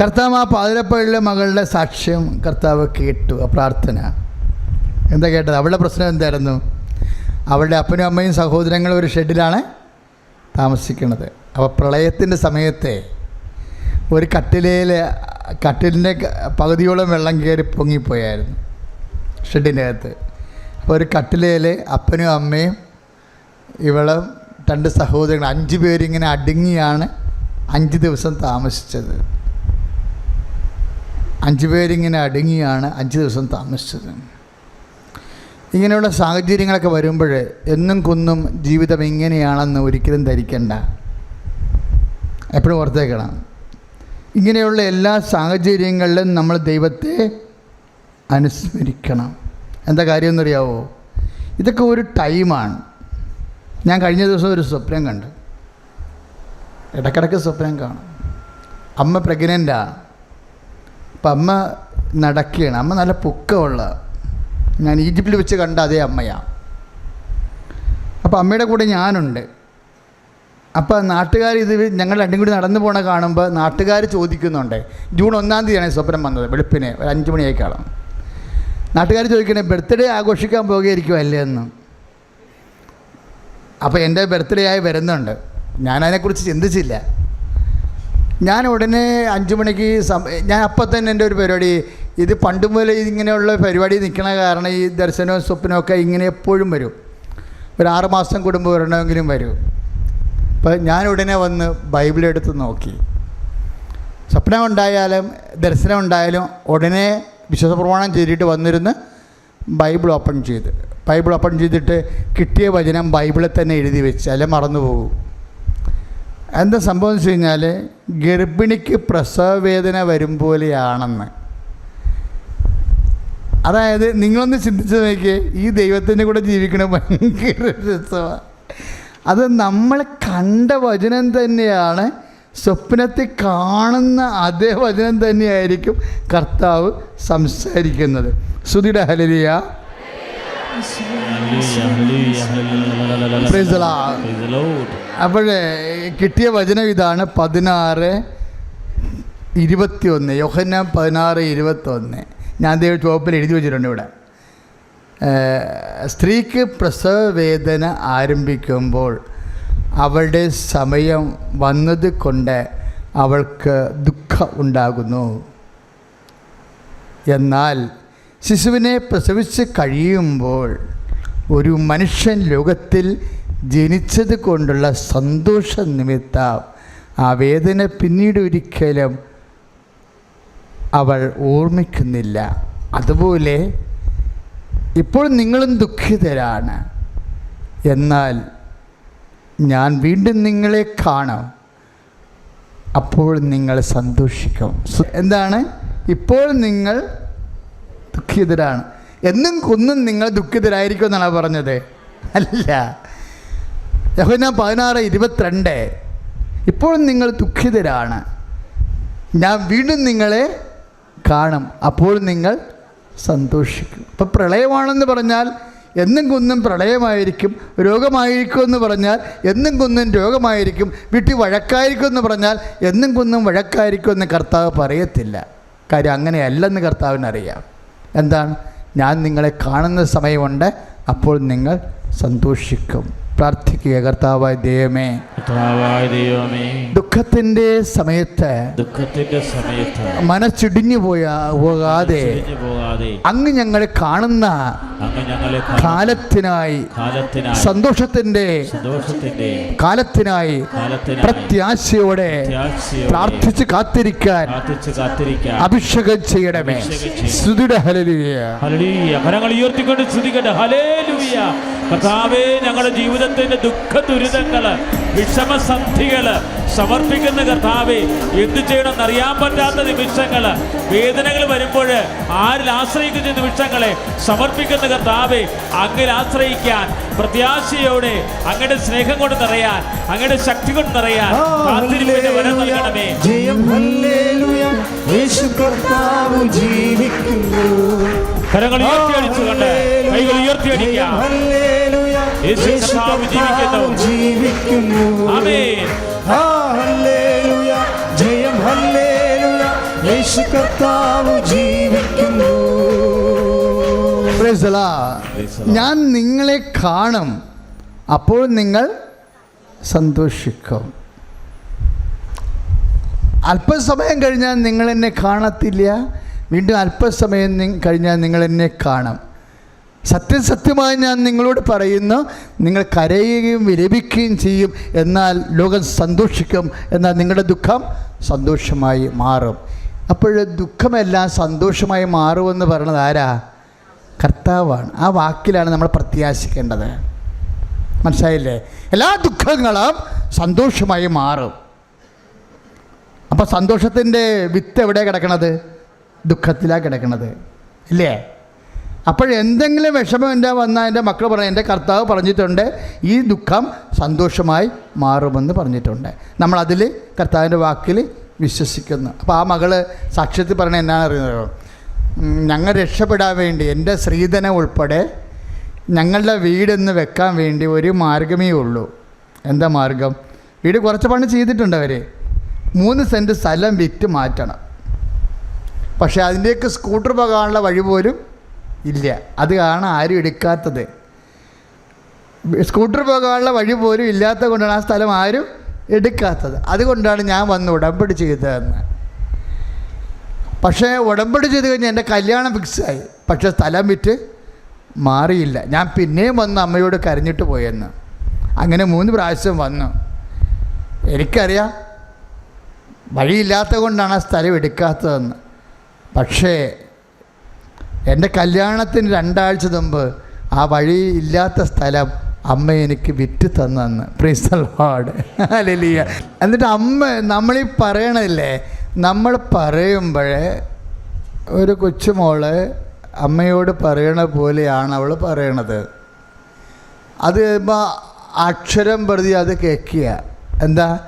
കർത്താവ് ആ പാതിരപ്പള്ളിലെ മകളുടെ സാക്ഷ്യം കർത്താവ് കേട്ടു ആ പ്രാർത്ഥന. എന്താ കേട്ടത്? അവളുടെ പ്രശ്നം എന്തായിരുന്നു? അവളുടെ അപ്പനും അമ്മയും സഹോദരങ്ങളും ഒരു ഷെഡിലാണ് താമസിക്കുന്നത്. അപ്പോൾ പ്രളയത്തിന്റെ സമയത്തെ ഒരു കട്ടിലയിൽ കട്ടിലിന്റെ പകുതിയോളം വെള്ളം കയറി പൊങ്ങിപ്പോയായിരുന്നു ഷെഡിന്റെ അകത്ത് അപ്പോൾ ഒരു കട്ടിലയിൽ അപ്പനും അമ്മയും ഇവളും രണ്ട് സഹോദരങ്ങൾ അഞ്ച് പേരിങ്ങനെ അടുങ്ങിയാണ് അഞ്ച് ദിവസം താമസിച്ചത്. അഞ്ച് പേരിങ്ങനെ അടുങ്ങിയാണ് അഞ്ച് ദിവസം താമസിച്ചത്. ഇങ്ങനെയുള്ള സാഹചര്യങ്ങളൊക്കെ വരുമ്പോൾ എന്നും കുന്നും ജീവിതം ഇങ്ങനെയാണെന്ന് ഒരിക്കലും ധരിക്കണ്ട. എപ്പോഴും ഓർത്തേക്കണം. ഇങ്ങനെയുള്ള എല്ലാ സാഹചര്യങ്ങളിലും നമ്മൾ ദൈവത്തെ അനുസ്മരിക്കണം. എന്താ കാര്യം എന്നറിയാവോ? ഇതൊക്കെ ഒരു ടൈമാണ്. ഞാൻ കഴിഞ്ഞ ദിവസം ഒരു സ്വപ്നം കണ്ടു. ഇടക്കിടക്ക് സ്വപ്നം കാണും. അമ്മ പ്രഗ്നന്റാണ് അപ്പം അമ്മ നടക്കുകയാണ്. അമ്മ നല്ല പൊക്കമുള്ള ഞാൻ ഈജിപ്തിൽ വെച്ച് കണ്ട അതേ അമ്മയാണ് അപ്പോൾ അമ്മയുടെ കൂടെ ഞാനുണ്ട്. അപ്പോൾ നാട്ടുകാർ ഇത് ഞങ്ങൾ രണ്ടും കൂടി നടന്നു പോണ കാണുമ്പോൾ നാട്ടുകാർ ചോദിക്കുന്നുണ്ട്. ജൂൺ ഒന്നാം തീയതിയാണ് സ്വപ്നം വന്നത് വെളുപ്പിന് ഒരു അഞ്ച് മണിയേക്കാളും നാട്ടുകാർ ചോദിക്കണേ ബർത്ത്ഡേ ആഘോഷിക്കാൻ പോകുകയായിരിക്കും അല്ലേ എന്ന്. അപ്പോൾ എന്റെ ബർത്ത്ഡേ ആയി വരുന്നുണ്ട്. ഞാനതിനെക്കുറിച്ച് ചിന്തിച്ചില്ല. ഞാൻ ഉടനെ അഞ്ച് മണിക്ക് ഞാൻ അപ്പം തന്നെ എന്റെ ഒരു പരിപാടി. ഇത് പണ്ട് മുതൽ ഇങ്ങനെയുള്ള പരിപാടി നിൽക്കണ കാരണം ഈ ദർശനവും സ്വപ്നവും ഒക്കെ ഇങ്ങനെ എപ്പോഴും വരും. ഒരു ആറ് മാസം കൂടുമ്പോൾ വരണമെങ്കിലും വരും. അപ്പോൾ ഞാൻ ഉടനെ വന്ന് ബൈബിൾ എടുത്ത് നോക്കി. സ്വപ്നം ഉണ്ടായാലും ദർശനം ഉണ്ടായാലും ഉടനെ വിശ്വാസ പ്രമാണം ചെയ്തിട്ട് വന്നിരുന്ന് ബൈബിൾ ഓപ്പൺ ചെയ്ത്. ബൈബിൾ ഓപ്പൺ ചെയ്തിട്ട് കിട്ടിയ വചനം ബൈബിളിൽ തന്നെ എഴുതി വെച്ച് അല്ലെ മറന്നു പോകും എന്താ സംഭവം എന്ന് വെച്ച് കഴിഞ്ഞാൽ ഗർഭിണിക്ക് പ്രസവവേദന വരും പോലെയാണെന്ന്. അതായത് നിങ്ങളൊന്ന് ചിന്തിച്ച് നോക്കിയേ ഈ ദൈവത്തിന്റെ കൂടെ ജീവിക്കണ ഭയങ്കര രസമാണ് അത് നമ്മൾ കണ്ട വചനം തന്നെയാണ് സ്വപ്നത്തിൽ കാണുന്ന അതേ വചനം തന്നെയായിരിക്കും കർത്താവ് സംസാരിക്കുന്നത്. ശ്രുതിയുടെ ഹലരിയ അപ്പോൾ കിട്ടിയ വചനം ഇതാണ് പതിനാറ് ഇരുപത്തിയൊന്ന് യോഹന പതിനാറ് ഇരുപത്തൊന്ന് ഞാൻ ദൈവ ചുവപ്പിൽ എഴുതി വെച്ചിട്ടുണ്ട് ഇവിടെ. സ്ത്രീക്ക് പ്രസവ വേദന ആരംഭിക്കുമ്പോൾ അവളുടെ സമയം വന്നത് കൊണ്ട് അവൾക്ക് ദുഃഖം ഉണ്ടാകുന്നു. എന്നാൽ ശിശുവിനെ പ്രസവിച്ച് കഴിയുമ്പോൾ ഒരു മനുഷ്യൻ ലോകത്തിൽ ജനിച്ചത് കൊണ്ടുള്ള സന്തോഷ നിമിത്തം ആ വേദന പിന്നീട് ഒരിക്കലും അവൾ ഓർമ്മിക്കുന്നില്ല. അതുപോലെ ഇപ്പോൾ നിങ്ങളും ദുഃഖിതരാണ്. എന്നാൽ ഞാൻ വീണ്ടും നിങ്ങളെ കാണും. അപ്പോൾ നിങ്ങൾ സന്തോഷിക്കും. എന്താണ്? ഇപ്പോൾ നിങ്ങൾ ദുഃഖിതരാണ്. എന്നും കൊന്നും നിങ്ങൾ ദുഃഖിതരായിരിക്കും എന്നാണ് പറഞ്ഞത്. അല്ല. യഹോന പതിനാറ് ഇരുപത്തിരണ്ട്. ഇപ്പോഴും നിങ്ങൾ ദുഃഖിതരാണ്. ഞാൻ വീണ്ടും നിങ്ങളെ കാണും. അപ്പോൾ നിങ്ങൾ സന്തോഷിക്കും. ഇപ്പം പ്രളയമാണെന്ന് പറഞ്ഞാൽ എന്നും കുന്നും പ്രളയമായിരിക്കും. രോഗമായിരിക്കും എന്ന് പറഞ്ഞാൽ എന്നും കുന്നും രോഗമായിരിക്കും. വീട്ടിൽ വഴക്കായിരിക്കും എന്ന് പറഞ്ഞാൽ എന്നും കുന്നും വഴക്കായിരിക്കും എന്ന് കർത്താവ് പറയത്തില്ല. കാര്യം അങ്ങനെയല്ലെന്ന് കർത്താവിനറിയാം. എന്താണ്? ഞാൻ നിങ്ങളെ കാണുന്ന സമയമുണ്ട് അപ്പോൾ നിങ്ങൾ സന്തോഷിക്കും. പ്രാർത്ഥിക്കുക കർത്താവായ ദൈവമേ. കർത്താവായ ദൈവമേ. ദുഃഖത്തിന്റെ സമയത്ത് ദുഃഖത്തിന്റെ സമയത്ത് മനസ്സിടിഞ്ഞു പോയ പോകാതെ അങ്ങ് ഞങ്ങളെ കാണുന്ന കാലത്തിനായി സന്തോഷത്തിന്റെ സന്തോഷത്തിന്റെ കാലത്തിനായി പ്രത്യാശയോടെ പ്രാർത്ഥിച്ചു കാത്തിരിക്കാൻ അഭിഷേകം ചെയ്യണമേ. സ്തുതിയുടെ ഹല്ലേലൂയ. കരങ്ങൾ ഉയർത്തിക്കൊണ്ട് സ്തുതിക്കട്ടെ. കർത്താവേ ഞങ്ങളുടെ ജീവിതത്തിന്റെ ദുഃഖ ദുരിതങ്ങൾ വിഷമസന്ധികൾ സമർപ്പിക്കുന്ന കർത്താവേ എന്ത് ചെയ്യണമെന്ന് അറിയാൻ പറ്റാത്ത നിമിഷങ്ങൾ വേദനകൾ വരുമ്പോൾ ആരിൽ ആശ്രയിക്കുന്ന നിമിഷങ്ങളെ സമർപ്പിക്കുന്ന കർത്താവേ അങ്ങിൽ ആശ്രയിക്കാൻ പ്രത്യാശയോടെ അങ്ങയുടെ സ്നേഹം കൊണ്ട് നിറയാൻ അങ്ങയുടെ ശക്തി കൊണ്ട് നിറയാൻ കാത്തിരിപ്പിന്റെ വരം നൽകണമേ. ജയം. യേശു കർത്താവ് ജീവിക്കുന്നു. കരങ്ങൾ ഉയർത്തി അടിച്ചുകൊണ്ട് കൈകൾ ഉയർത്തി അടിക്കാം യേശു കർത്താവ് ജീവിക്കുന്നു. ജീവിക്കുന്നു. ആമേൻ. ആ, ഹല്ലേലൂയ. ജയം ഹല്ലേലൂയ. യേശു കർത്താവ് ജീവിക്കുന്നു. ഞാൻ നിങ്ങളെ കാണും അപ്പോൾ നിങ്ങൾ സന്തോഷിക്കും. അല്പസമയം കഴിഞ്ഞാൽ നിങ്ങൾ എന്നെ കാണത്തില്ല. വീണ്ടും അല്പസമയം കഴിഞ്ഞാൽ നിങ്ങൾ എന്നെ കാണും. സത്യസത്യമായി ഞാൻ നിങ്ങളോട് പറയുന്നു നിങ്ങൾ കരയുകയും വിലപിക്കുകയും ചെയ്യും. എന്നാൽ ലോകം സന്തോഷിക്കും എന്നാൽ നിങ്ങളുടെ ദുഃഖം സന്തോഷമായി മാറും. അപ്പോൾ ദുഃഖമെല്ലാം സന്തോഷമായി മാറുമെന്ന് പറയുന്നത് ആരാ? കർത്താവാണ്. ആ വാക്കിലാണ് നമ്മൾ പ്രത്യാശിക്കേണ്ടത്. മനസ്സിലായില്ലേ? എല്ലാ ദുഃഖങ്ങളും സന്തോഷമായി മാറും. അപ്പോൾ സന്തോഷത്തിന്റെ വിത്ത് എവിടെ കിടക്കണത്? ദുഃഖത്തിലാണ് കിടക്കണത്. ഇല്ലേ? അപ്പോഴെന്തെങ്കിലും വിഷമം എന്റെ വന്നാൽ എന്റെ മക്കൾ പറഞ്ഞു എന്റെ കർത്താവ് പറഞ്ഞിട്ടുണ്ട് ഈ ദുഃഖം സന്തോഷമായി മാറുമെന്ന് പറഞ്ഞിട്ടുണ്ട്. നമ്മളതിൽ കർത്താവിന്റെ വാക്കിൽ വിശ്വസിക്കുന്നു. അപ്പോൾ ആ മകൾ സാക്ഷ്യത്തിൽ പറഞ്ഞ എന്നാണ് അറിയുന്നത്. ഞങ്ങൾ രക്ഷപ്പെടാൻ വേണ്ടി എന്റെ സ്ത്രീധനം ഉൾപ്പെടെ ഞങ്ങളുടെ വീടെന്ന് വെക്കാൻ വേണ്ടി ഒരു മാർഗമേ ഉള്ളൂ. എന്താ മാർഗം വീട് കുറച്ച് പണി ചെയ്തിട്ടുണ്ട് അവർ മൂന്ന് സെന്റ് സ്ഥലം വിറ്റ് മാറ്റണം. പക്ഷേ അതിന്റെയൊക്കെ സ്കൂട്ടർ പോകാനുള്ള വഴി പോലും ഇല്ല. അത് കാരണം ആരും എടുക്കാത്തത്. സ്കൂട്ടർ പോകാനുള്ള വഴി പോലും ഇല്ലാത്തത് കൊണ്ടാണ് ആ സ്ഥലം ആരും എടുക്കാത്തത്. അതുകൊണ്ടാണ് ഞാൻ വന്ന് ഉടമ്പടി ചെയ്തതെന്ന്. പക്ഷേ ഉടമ്പടി ചെയ്ത് കഴിഞ്ഞാൽ എന്റെ കല്യാണം ഫിക്സായി പക്ഷേ സ്ഥലം വിറ്റ് മാറിയില്ല. ഞാൻ പിന്നെയും വന്ന് അമ്മയോട് കരഞ്ഞിട്ട് പോയെന്ന്. അങ്ങനെ മൂന്ന് പ്രാവശ്യം വന്നു. എനിക്കറിയാം വഴിയില്ലാത്തത് കൊണ്ടാണ് ആ സ്ഥലം എടുക്കാത്തതെന്ന്. പക്ഷേ എന്റെ കല്യാണത്തിന് രണ്ടാഴ്ച മുമ്പ് ആ വഴി ഇല്ലാത്ത സ്ഥലം അമ്മ എനിക്ക് വിറ്റ് തന്നെന്ന്. പ്രീസൽവാഡ് അല്ലിയ എന്നിട്ട് അമ്മ നമ്മളീ പറയണില്ലേ നമ്മൾ പറയുമ്പോഴേ ഒരു കൊച്ചുമോൾ അമ്മയോട് പറയണ പോലെയാണ് അവൾ പറയണത്. അത് കഴിയുമ്പോൾ അക്ഷരം പ്രതി അത് കേൾക്കുക. എന്താ?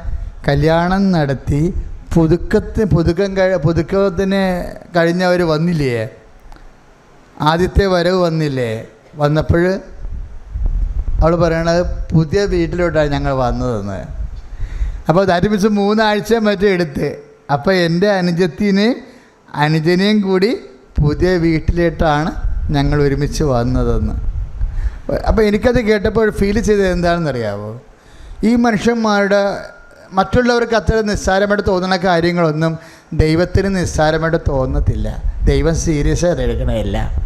കല്യാണം നടത്തി പുതുക്കത്തിന് പുതുക്കം കഴി പുതുക്കത്തിന് കഴിഞ്ഞവർ വന്നില്ലേ? ആദ്യത്തെ വരവ് വന്നില്ലേ? വന്നപ്പോൾ അവൾ പറയണത് പുതിയ വീട്ടിലോട്ടാണ് ഞങ്ങൾ വന്നതെന്ന്. അപ്പോൾ മീൻസ് മൂന്നാഴ്ച മറ്റും എടുത്ത്. അപ്പോൾ എന്റെ അനുജത്തിന് അനുജനെയും കൂടി പുതിയ വീട്ടിലേട്ടാണ് ഞങ്ങൾ ഒരുമിച്ച് വന്നതെന്ന്. അപ്പോൾ എനിക്കത് കേട്ടപ്പോൾ ഫീൽ ചെയ്തത് എന്താണെന്നറിയാമോ ഈ മനുഷ്യന്മാരുടെ മറ്റുള്ളവർക്ക് അത്ര നിസ്സാരമായിട്ട് തോന്നുന്ന കാര്യങ്ങളൊന്നും ദൈവത്തിന് നിസ്സാരമായിട്ട് തോന്നത്തില്ല. ദൈവം സീരിയസ് ആയിട്ട് എടുക്കണമല്ല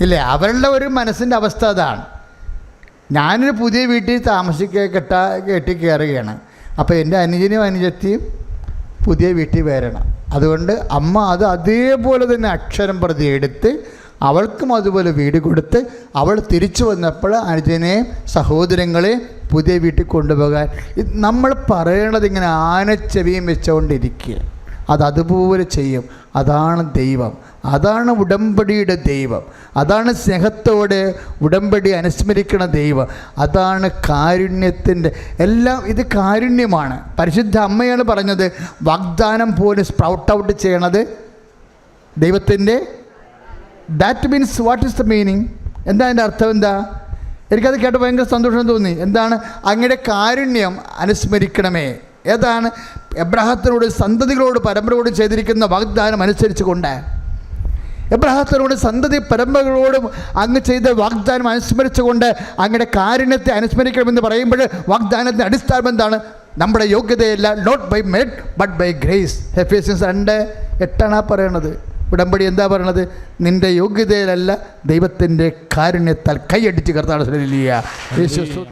ഇല്ലേ? അവരുടെ ഒരു മനസ്സിന്റെ അവസ്ഥ അതാണ്. ഞാനൊരു പുതിയ വീട്ടിൽ താമസിക്കുക കെട്ട കെട്ടി കയറുകയാണ് അപ്പോൾ എന്റെ അനുജനും അനുജത്തിയും പുതിയ വീട്ടിൽ വരണം. അതുകൊണ്ട് അമ്മ അത് അതേപോലെ തന്നെ അക്ഷരം പ്രതി എടുത്ത് അവൾക്കും അതുപോലെ വീട് കൊടുത്ത് അവൾ തിരിച്ചു വന്നപ്പോൾ അനുജനെയും സഹോദരങ്ങളെയും പുതിയ വീട്ടിൽ കൊണ്ടുപോകാൻ. നമ്മൾ പറയണത് ഇങ്ങനെ ആനച്ചെവിയും വെച്ചുകൊണ്ടിരിക്കുക. അത് അതുപോലെ ചെയ്യും. അതാണ് ദൈവം. അതാണ് ഉടമ്പടിയുടെ ദൈവം. അതാണ് സ്നേഹത്തോടെ ഉടമ്പടി അനുസ്മരിക്കണ ദൈവം. അതാണ് കാരുണ്യത്തിന്റെ എല്ലാം ഇത് കാരുണ്യമാണ്. പരിശുദ്ധ അമ്മയാണ് പറഞ്ഞത് വാഗ്ദാനം പോലെ സ്പ്രൗട്ട് ഔട്ട് ചെയ്യണത് ദൈവത്തിന്റെ. That means what is the meaning എന്താ അതിന്റെ അർത്ഥം എന്താ? എനിക്കത് കേട്ട് ഭയങ്കര സന്തോഷം തോന്നി. എന്താണ്? അങ്ങയുടെ കാരുണ്യം അനുസ്മരിക്കണമേ. ഏതാണ്? എബ്രാഹത്തിനോട് സന്തതികളോട് പരമ്പരയോട് ചെയ്തിരിക്കുന്ന വാഗ്ദാനം അനുസരിച്ച് കൊണ്ട് എബ്രഹത്തിനോട് സന്തതി പരമ്പരകളോടും അങ്ങ് ചെയ്ത വാഗ്ദാനം അനുസ്മരിച്ചുകൊണ്ട് അങ്ങയുടെ കാരുണ്യത്തെ അനുസ്മരിക്കണമെന്ന് പറയുമ്പോൾ വാഗ്ദാനത്തിന്റെ അടിസ്ഥാനം എന്താണ്? നമ്മുടെ യോഗ്യതയല്ല not by merit but by grace Ephesians രണ്ട് എട്ടാണ് ആ പറയണത്. ഉടമ്പടി എന്താ പറയണത്? നിന്റെ യോഗ്യതയിലല്ല ദൈവത്തിന്റെ കാരുണ്യത്താൽ കൈയടിച്ച് കർത്താവ് യേശു